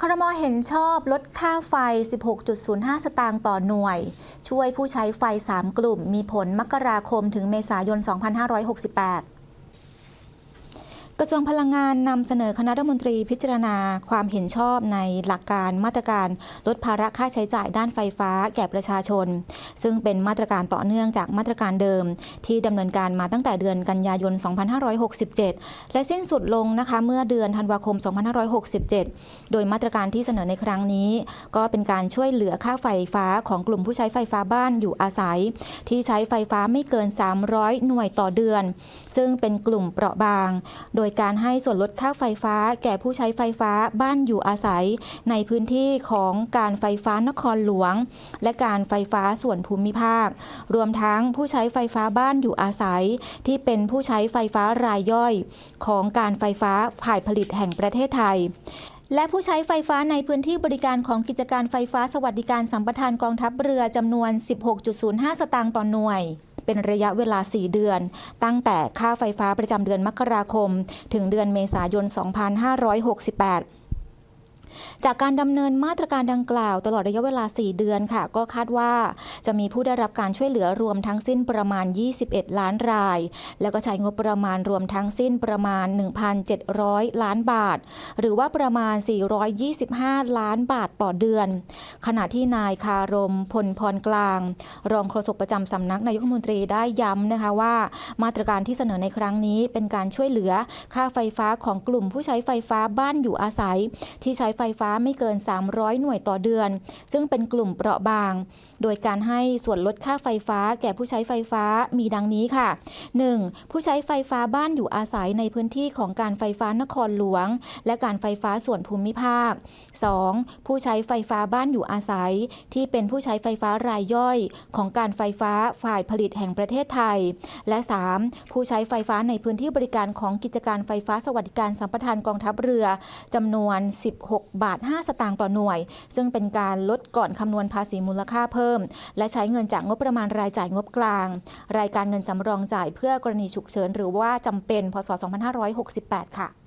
ครมเห็นชอบลดค่าไฟ 16.05 สตางค์ต่อหน่วย ช่วยผู้ใช้ไฟ 3 กลุ่ม มีผลมกราคมถึงเมษายน 2568 กระทรวงพลังงานนำเสนอคณะรัฐมนตรีพิจารณาความเห็นชอบในหลักการมาตรการลดภาระค่าใช้จ่ายด้านไฟฟ้าแก่ประชาชน ซึ่งเป็นมาตรการต่อเนื่องจากมาตรการเดิม ที่ดำเนินการมาตั้งแต่เดือนกันยายน 2567 และสิ้นสุดลงนะคะเมื่อเดือนธันวาคม 2567 โดยมาตรการที่เสนอในครั้งนี้ ก็เป็นการช่วยเหลือค่าไฟฟ้าของกลุ่มผู้ใช้ไฟฟ้าบ้านอยู่อาศัย ที่ใช้ไฟฟ้าไม่เกิน 300 หน่วยต่อเดือน ซึ่งเป็นกลุ่มเปราะบาง โดยยการให้ส่วนลดค่าไฟฟ้า แก่ผู้ใช้ไฟฟ้าบ้านอยู่อาศัย ในพื้นที่ของการไฟฟ้านครหลวง และการไฟฟ้าส่วนภูมิภาค รวมทั้งผู้ใช้ไฟฟ้าบ้านอยู่อาศัย ที่เป็นผู้ใช้ไฟฟ้ารายย่อย ของการไฟฟ้าฝ่ายผลิตแห่งประเทศไทยและผู้ใช้ไฟฟ้าในพื้นที่บริการของกิจการไฟฟ้าสวัสดิการสัมปทานกองทัพเรือจำนวน 16.05 สตางค์ต่อหน่วย เป็นระยะเวลา 4 เดือน ตั้งแต่ค่าไฟฟ้าประจำเดือนมกราคม ถึงเดือนเมษายน 2568 จากการดำเนินมาตรการดังกล่าว ตลอดระยะเวลา 4 เดือนค่ะ ก็คาดว่าจะมีผู้ได้รับการช่วยเหลือรวมทั้งสิ้นประมาณ 21 ล้านราย แล้วก็ใช้งบประมาณรวมทั้งสิ้นประมาณ 1,700 ล้านบาท หรือว่าประมาณ 425 ล้านบาทต่อเดือน ขณะที่นายคารมพลพรกลาง รองโฆษกประจำสำนักนายกรัฐมนตรีได้ย้ำนะคะว่า มาตรการที่เสนอในครั้งนี้เป็นการช่วยเหลือค่าไฟฟ้าของกลุ่มผู้ใช้ไฟฟ้าบ้านอยู่อาศัย ที่ใช้ไฟฟ้าไม่เกิน 300 หน่วยต่อเดือน ซึ่งเป็นกลุ่มเปราะบาง โดยการให้ส่วนลดค่าไฟฟ้า แก่ผู้ใช้ไฟฟ้ามีดังนี้ค่ะ 1. ผู้ใช้ไฟฟ้าบ้านอยู่อาศัยในพื้นที่ของการไฟฟ้านครหลวง และการไฟฟ้าส่วนภูมิภาค 2. ผู้ใช้ไฟฟ้าบ้านอยู่อาศัย ที่เป็นผู้ใช้ไฟฟ้ารายย่อยของการไฟฟ้าฝ่ายผลิตแห่งประเทศไทย และ 3. ผู้ใช้ไฟฟ้าในพื้นที่บริการของกิจการไฟฟ้าสวัสดิการสัมปทานกองทัพเรือจำนวน 16บาท 5 สตางค์ต่อหน่วย ซึ่งเป็นการลดก่อนคำนวณภาษีมูลค่าเพิ่ม และใช้เงินจากงบประมาณรายจ่ายงบกลาง รายการเงินสำรองจ่ายเพื่อกรณีฉุกเฉินหรือว่าจำเป็นพศ 2568 ค่ะ